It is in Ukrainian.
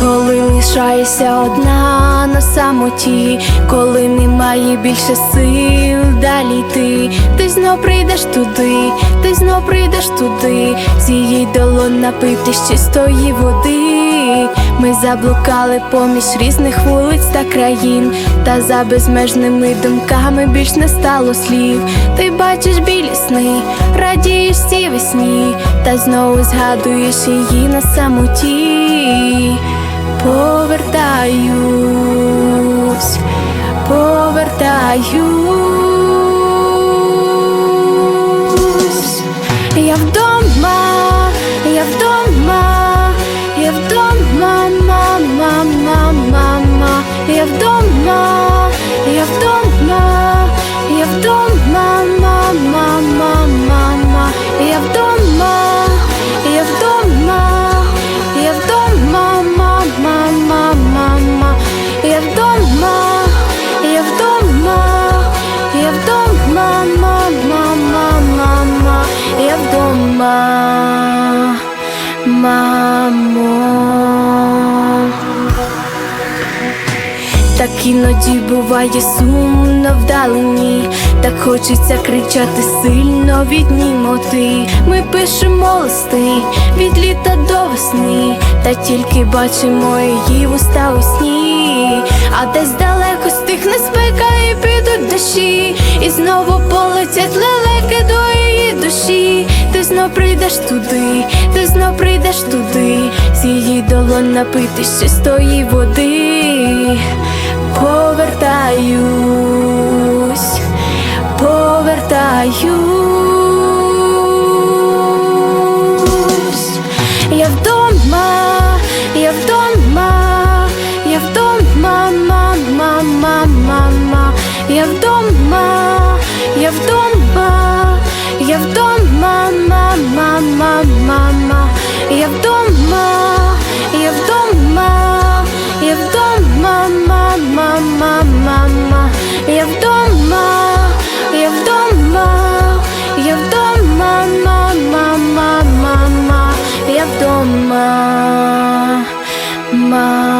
Коли лишаєшся одна на самоті, коли немає більше сил далі йти, ти знов прийдеш туди, ти знов прийдеш туди, з її долон напитись чистої води. Ми заблукали поміж різних вулиць та країн, та за безмежними думками більш не стало слів. Ти бачиш білі сни, радієш цій весні, та знову згадуєш її на самоті. Повертаюсь. Так іноді буває сумно вдалині, так хочеться кричати сильно від німоти. Ми пишемо листи від літа до весни, та тільки бачимо її уста у сні, а десь далеко стихне спека і підуть дощі, і знову полетять лелеки до її душі. Ти знов прийдеш туди, ти знов прийдеш туди, з її долон напитись чистої води. Повертаюсь, повертаюсь. Я вдома, я вдома, я вдома, мама, мама, мама, я вдома, я вдома, я вдома, мама, мама, мама, я вдома, я вдома, мама, я вдома, мамо.